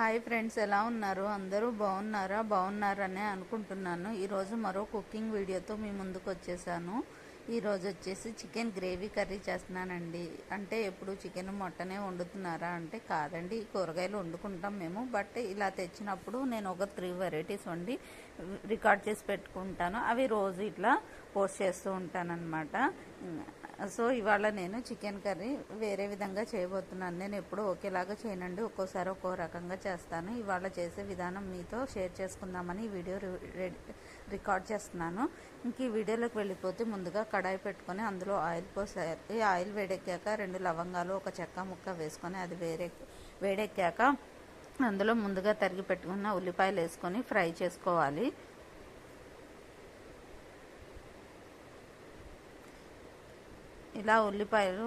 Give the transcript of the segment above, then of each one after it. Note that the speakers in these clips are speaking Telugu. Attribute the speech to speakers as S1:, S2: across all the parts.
S1: హాయ్ ఫ్రెండ్స్ ఎలా ఉన్నారు? అందరూ బాగున్నారా? బాగున్నారనే అనుకుంటున్నాను. ఈరోజు మరో కుకింగ్ వీడియోతో మీ ముందుకు వచ్చేసాను. ఈరోజు వచ్చేసి చికెన్ గ్రేవీ కర్రీ చేస్తున్నానండి. అంటే ఎప్పుడు చికెన్ మటనే వండుతున్నారా అంటే కాదండి కూరగాయలు వండుకుంటాం మేము. బట్ ఇలా తెచ్చినప్పుడు నేను ఒక త్రీ వెరైటీస్ వండి రికార్డ్ చేసి పెట్టుకుంటాను. అవి రోజు ఇట్లా పోస్ట్ చేస్తూ ఉంటానన్నమాట. సో ఇవాళ నేను చికెన్ కర్రీ వేరే విధంగా చేయబోతున్నాను. నేను ఎప్పుడు ఒకేలాగా చేయనండి. ఒక్కోసారి ఒక్కో రకంగా చేస్తాను. ఇవాళ చేసే విధానం మీతో షేర్ చేసుకుందామని ఈ వీడియో రికార్డ్ చేస్తున్నాను. ఇంక ఈ వీడియోలోకి వెళ్ళిపోతే ముందుగా కడాయి పెట్టుకొని అందులో ఆయిల్ పోసేయాలి. ఆయిల్ వేడెక్కాక రెండు లవంగాలు ఒక చెక్క ముక్క వేసుకొని అది వేరే వేడెక్కాక అందులో ముందుగా తరిగి పెట్టుకున్న ఉల్లిపాయలు వేసుకొని ఫ్రై చేసుకోవాలి. ఇలా ఉల్లిపాయలు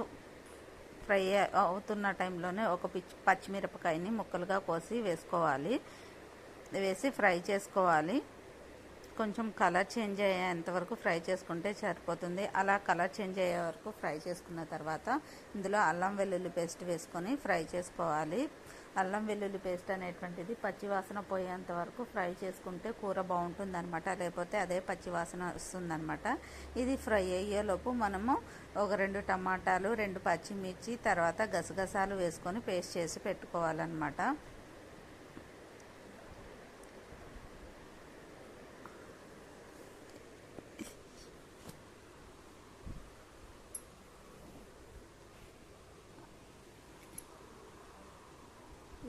S1: ఫ్రై అవుతున్న టైంలోనే ఒక పిచ్చి పచ్చిమిరపకాయని ముక్కలుగా కోసి వేసుకోవాలి. వేసి ఫ్రై చేసుకోవాలి. కొంచెం కలర్ చేంజ్ అయ్యేంత వరకు ఫ్రై చేసుకుంటే సరిపోతుంది. అలా కలర్ చేంజ్ అయ్యే వరకు ఫ్రై చేసుకున్న తర్వాత ఇందులో అల్లం వెల్లుల్లి పేస్ట్ వేసుకొని ఫ్రై చేసుకోవాలి. అల్లం వెల్లుల్లి పేస్ట్ అనేటువంటిది పచ్చివాసన పోయేంత వరకు ఫ్రై చేసుకుంటే కూర బాగుంటుంది అనమాట లేకపోతే అదే పచ్చివాసన వస్తుందన్నమాట. ఇది ఫ్రై అయ్యేలోపు మనము ఒక రెండు టమాటాలు రెండు పచ్చిమిర్చి తర్వాత గసగసాలు వేసుకొని పేస్ట్ చేసి పెట్టుకోవాలన్నమాట.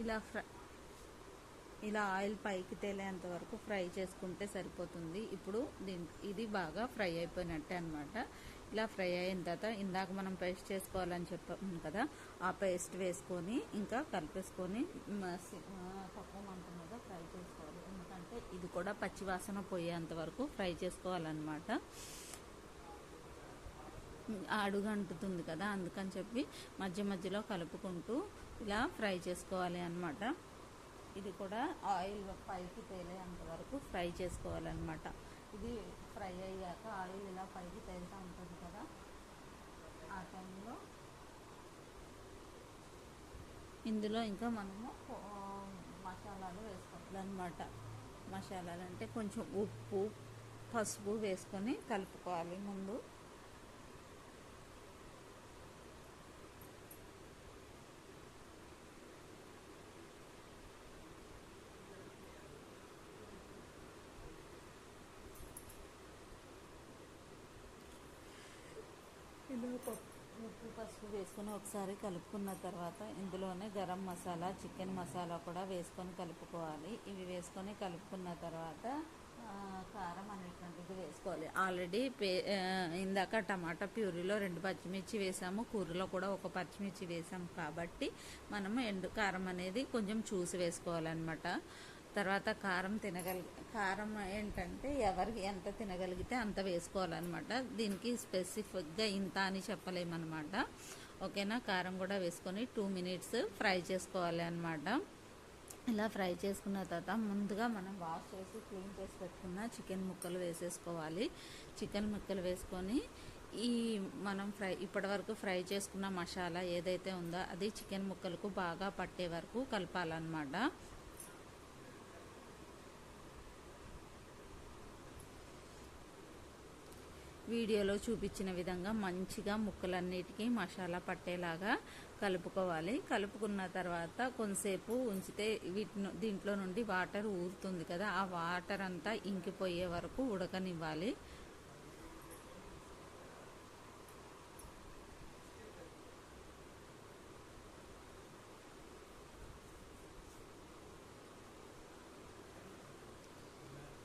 S1: ఇలా ఫ్రై ఇలా ఆయిల్ పైకి తేలేంత వరకు ఫ్రై చేసుకుంటే సరిపోతుంది. ఇప్పుడు దీని ఇది బాగా ఫ్రై అయిపోయినట్టే అనమాట ఇలా ఫ్రై అయిన తర్వాత ఇందాక మనం పేస్ట్ చేసుకోవాలని చెప్పాము కదా ఆ పేస్ట్ వేసుకొని ఇంకా కలిపేసుకొని తక్కువ మంట మీద ఫ్రై చేసుకోవాలి. ఎందుకంటే ఇది కూడా పచ్చివాసన పోయేంత వరకు ఫ్రై చేసుకోవాలన్నమాట. అడుగు అంటుతుంది కదా అందుకని చెప్పి మధ్య మధ్యలో కలుపుకుంటూ ఇలా ఫ్రై చేసుకోవాలి అనమాట ఇది కూడా ఆయిల్ పైకి తేలేంత వరకు ఫ్రై చేసుకోవాలన్నమాట. ఇది ఫ్రై అయ్యాక ఆయిల్ ఇలా పైకి తేలుతూ ఉంటుంది కదా ఆ టైంలో ఇందులో ఇంకా మనము మసాలాలు వేసుకోవాలన్నమాట. మసాలాలు అంటే కొంచెం ఉప్పు పసుపు వేసుకొని కలుపుకోవాలి ముందు ఉప్పు పసుపు వేసుకొని ఒకసారి కలుపుకున్న తర్వాత ఇందులోనే గరం మసాలా చికెన్ మసాలా కూడా వేసుకొని కలుపుకోవాలి. ఇవి వేసుకొని కలుపుకున్న తర్వాత కారం అనేటువంటిది వేసుకోవాలి. ఆల్రెడీ పే ఇందాక టమాటా ప్యూరీలో రెండు పచ్చిమిర్చి వేసాము. కూరలో కూడా ఒక పచ్చిమిర్చి వేసాము కాబట్టి మనం ఎండు కారం అనేది కొంచెం చూసి వేసుకోవాలన్నమాట. తర్వాత కారం తినగలి కారం ఏంటంటే ఎవరికి ఎంత తినగలిగితే అంత వేసుకోవాలన్నమాట. దీనికి స్పెసిఫిక్గా ఇంత అని చెప్పలేమన్నమాట. ఓకేనా? కారం కూడా వేసుకొని టూ మినిట్స్ ఫ్రై చేసుకోవాలి అనమాట ఇలా ఫ్రై చేసుకున్న తర్వాత ముందుగా మనం వాష్ చేసి క్లీన్ చేసి పెట్టుకున్న చికెన్ ముక్కలు వేసేసుకోవాలి. చికెన్ ముక్కలు వేసుకొని ఈ మనం ఫ్రై ఇప్పటివరకు ఫ్రై చేసుకున్న మసాలా ఏదైతే ఉందో అది చికెన్ ముక్కలకు బాగా పట్టే వరకు కలపాలన్నమాట. వీడియోలో చూపించిన విధంగా మంచిగా ముక్కలన్నిటికీ మసాలా పట్టేలాగా కలుపుకోవాలి. కలుపుకున్న తర్వాత కొంతసేపు ఉంచితే వీటిని దీంట్లో నుండి వాటర్ ఊరుతుంది కదా ఆ వాటర్ అంతా ఇంకిపోయే వరకు ఉడకనివ్వాలి.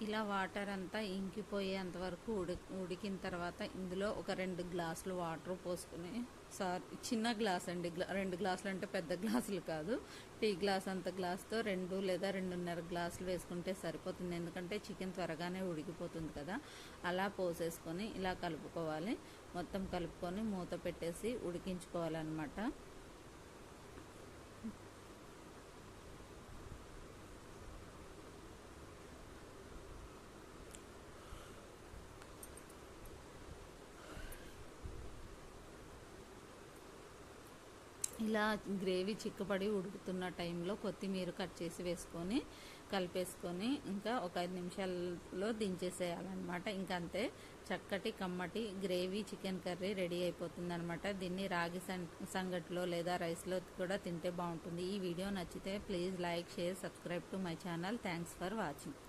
S1: ఇలా వాటర్ అంతా ఇంకిపోయేంత వరకు ఉడి ఉడికిన తర్వాత ఇందులో ఒక రెండు గ్లాసులు వాటర్ పోసుకుని సార్ చిన్న గ్లాస్ అండి రెండు గ్లాసులు అంటే పెద్ద గ్లాసులు కాదు. టీ గ్లాస్ అంత గ్లాస్తో రెండు లేదా రెండున్నర గ్లాసులు వేసుకుంటే సరిపోతుంది. ఎందుకంటే చికెన్ త్వరగానే ఉడికిపోతుంది కదా. అలా పోసేసుకొని ఇలా కలుపుకోవాలి. మొత్తం కలుపుకొని మూత పెట్టేసి ఉడికించుకోవాలన్నమాట. ఇలా గ్రేవీ చిక్కపడి ఉడుకుతున్న టైంలో కొత్తిమీర కట్ చేసి వేసుకొని కలిపేసుకొని ఇంకా ఒక ఐదు నిమిషాల్లో దించేసేయాలన్నమాట. ఇంకా అంతే చక్కటి కమ్మటి గ్రేవీ చికెన్ కర్రీ రెడీ అయిపోతుంది అనమాట దీన్ని రాగి సం- సంగట్లో లేదా రైస్లో కూడా తింటే బాగుంటుంది. ఈ వీడియో నచ్చితే please like share subscribe to my channel. Thanks for watching.